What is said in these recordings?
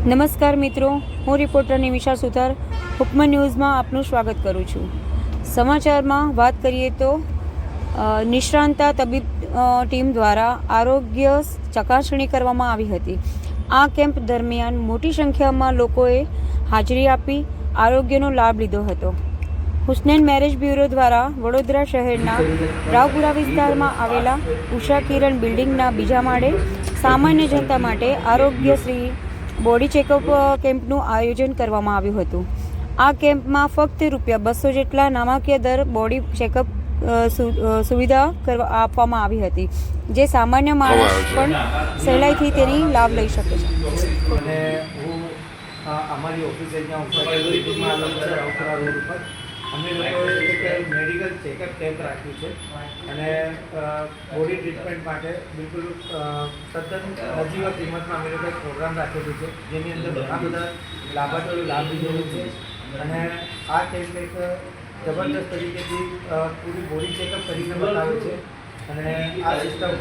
નમસ્કાર મિત્રો, હું રિપોર્ટર નિમિષા સુથાર હુકમ ન્યૂઝમાં આપનું સ્વાગત કરું છું. સમાચારમાં વાત કરીએ તો નિષ્ણાંતા તબીબ ટીમ દ્વારા આરોગ્ય ચકાસણી કરવામાં આવી હતી. આ કેમ્પ દરમિયાન મોટી સંખ્યામાં લોકોએ હાજરી આપી, આરોગ્યનો લાભ લીધો હતો. હુસ્નેન મેરેજ બ્યુરો દ્વારા વડોદરા શહેરના રાવપુરા વિસ્તારમાં આવેલા ઉષા કિરણ બિલ્ડિંગના બીજા માળે સામાન્ય જનતા માટે આરોગ્યશ્રી બોડી ચેકઅપ કેમ્પનું આયોજન કરવામાં આવ્યું હતું. આ કેમ્પમાં ફક્ત રૂપિયા બસો જેટલા નાણાકીય દર બોડી ચેકઅપ સુ- સુવિધા કરવા આપવામાં આવી હતી જે સામાન્ય માણસ પણ સહેલાઈથી તેની લાભ લઈ શકે છે. અને હું અમારી ઓફિસ અહીંયા રોડ ઉપર અમે લોકોએ મેડિકલ ચેકઅપ કેમ્પ રાખ્યું છે. અને બોડી ટ્રીટમેન્ટ માટે બિલકુલ તદ્દન નજીવા કિંમતમાં અમે લોકોએ પ્રોગ્રામ રાખેલું છે જેની અંદર ઘણા બધા લાભાર્થીઓ લાભ લીધેલો છે. અને આ કેમ્પ એક જબરદસ્ત તરીકેથી પૂરી બોડી ચેકઅપ કરીને બતાવે છે. અને આ સિસ્ટમ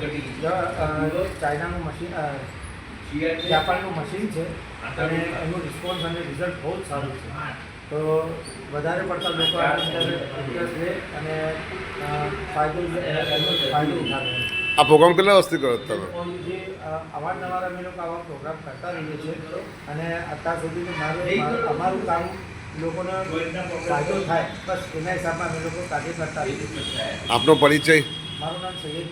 ચાઇનાનું મશીન જાપાનનું મશીન છે. અને એનું રિસ્પોન્સ અને રિઝલ્ટ બહુ જ સારું છે. તો વધારે પડતા લોકો લે અને ફાયદો ફાયદો ઉઠાવે આ પ્રોગ્રામ કેટલા વર્ષથી કરો તમે? અવારનવાર અમે લોકો આવા પ્રોગ્રામ કરતા રહીએ છીએ અને અત્યાર સુધી મારું મારું- અમારું કામ લોકોને ફાયદો થાય. બસ એના હિસાબમાં અમે લોકો કાર્ય કરતા આપનો પરિચય? મારું નામ સૈયદ